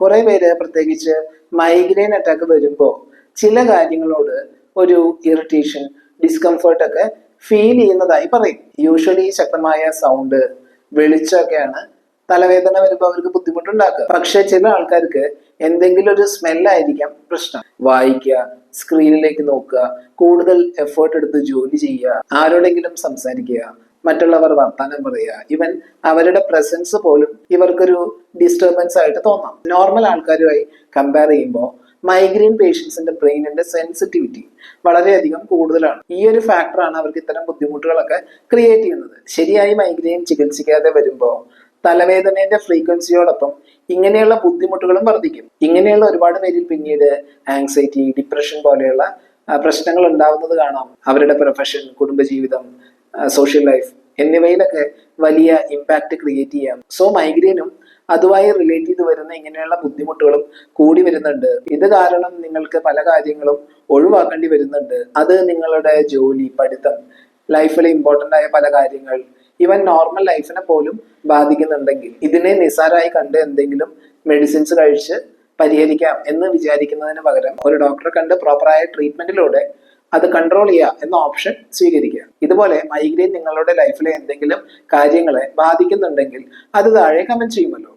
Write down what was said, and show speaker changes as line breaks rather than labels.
കുറെ പേര് പ്രത്യേകിച്ച് മൈഗ്രെയിൻ അറ്റാക്ക് വരുമ്പോൾ ചില കാര്യങ്ങളോട് ഒരു ഇറിറ്റേഷൻ ഡിസ്കംഫേർട്ട് ഒക്കെ ഫീൽ ചെയ്യുന്നതായി പറയും. യൂഷ്വലി ശക്തമായ സൗണ്ട് വെളിച്ചമൊക്കെയാണ് തലവേദന വരുമ്പോൾ അവർക്ക് ബുദ്ധിമുട്ടുണ്ടാക്കുക. പക്ഷെ ചില ആൾക്കാർക്ക് എന്തെങ്കിലും ഒരു സ്മെല്ലായിരിക്കാം പ്രശ്നം. വായിക്കുക സ്ക്രീനിലേക്ക് നോക്കുക കൂടുതൽ എഫേർട്ട് എടുത്ത് ജോലി ചെയ്യുക ആരോടെങ്കിലും സംസാരിക്കുക മറ്റുള്ളവർ വർത്താനം പറയുക ഇവൻ അവരുടെ പ്രസൻസ് പോലും ഇവർക്കൊരു ഡിസ്റ്റർബൻസ് ആയിട്ട് തോന്നാം. നോർമൽ ആൾക്കാരുമായി കമ്പയർ ചെയ്യുമ്പോൾ മൈഗ്രെയിൻ പേഷ്യൻസിന്റെ ബ്രെയിനിന്റെ സെൻസിറ്റിവിറ്റി വളരെയധികം കൂടുതലാണ്. ഈ ഒരു ഫാക്ടറാണ് അവർക്ക് ഇത്തരം ബുദ്ധിമുട്ടുകളൊക്കെ ക്രിയേറ്റ് ചെയ്യുന്നത്. ശരിയായി മൈഗ്രെയിൻ ചികിത്സിക്കാതെ വരുമ്പോൾ തലവേദനയുടെ ഫ്രീക്വൻസിയോടൊപ്പം ഇങ്ങനെയുള്ള ബുദ്ധിമുട്ടുകളും വർദ്ധിക്കും. ഇങ്ങനെയുള്ള ഒരുപാട് പേരിൽ പിന്നീട് ആങ്സൈറ്റി ഡിപ്രഷൻ പോലെയുള്ള പ്രശ്നങ്ങൾ ഉണ്ടാവുന്നത് കാണാം. അവരുടെ പ്രൊഫഷൻ കുടുംബജീവിതം സോഷ്യൽ ലൈഫ് എന്നിവയിലൊക്കെ വലിയ ഇമ്പാക്റ്റ് ക്രിയേറ്റ് ചെയ്യാം. സോ മൈഗ്രെയിനും അതുമായി റിലേറ്റ് ചെയ്ത് വരുന്ന ഇങ്ങനെയുള്ള ബുദ്ധിമുട്ടുകളും കൂടി വരുന്നുണ്ട്. ഇത് കാരണം നിങ്ങൾക്ക് പല കാര്യങ്ങളും ഒഴിവാക്കേണ്ടി വരുന്നുണ്ട്. അത് നിങ്ങളുടെ ജോലി പഠിത്തം ലൈഫിൽ ഇമ്പോർട്ടന്റ് ആയ പല കാര്യങ്ങൾ ഈവൻ നോർമൽ ലൈഫിനെ പോലും ബാധിക്കുന്നുണ്ടെങ്കിൽ ഇതിനെ നിസാരമായി കണ്ട് എന്തെങ്കിലും മെഡിസിൻസ് കഴിച്ച് പരിഹരിക്കാം എന്ന് വിചാരിക്കുന്നതിന് പകരം ഒരു ഡോക്ടറെ കണ്ട് പ്രോപ്പറായ ട്രീറ്റ്മെന്റിലൂടെ അത് കൺട്രോൾ ചെയ്യുക എന്ന ഓപ്ഷൻ സ്വീകരിക്കുക. ഇതുപോലെ മൈഗ്രെയിൻ നിങ്ങളുടെ ലൈഫിലെ എന്തെങ്കിലും കാര്യങ്ങളെ ബാധിക്കുന്നുണ്ടെങ്കിൽ അത് താഴെ കമന്റ് ചെയ്യുമല്ലോ.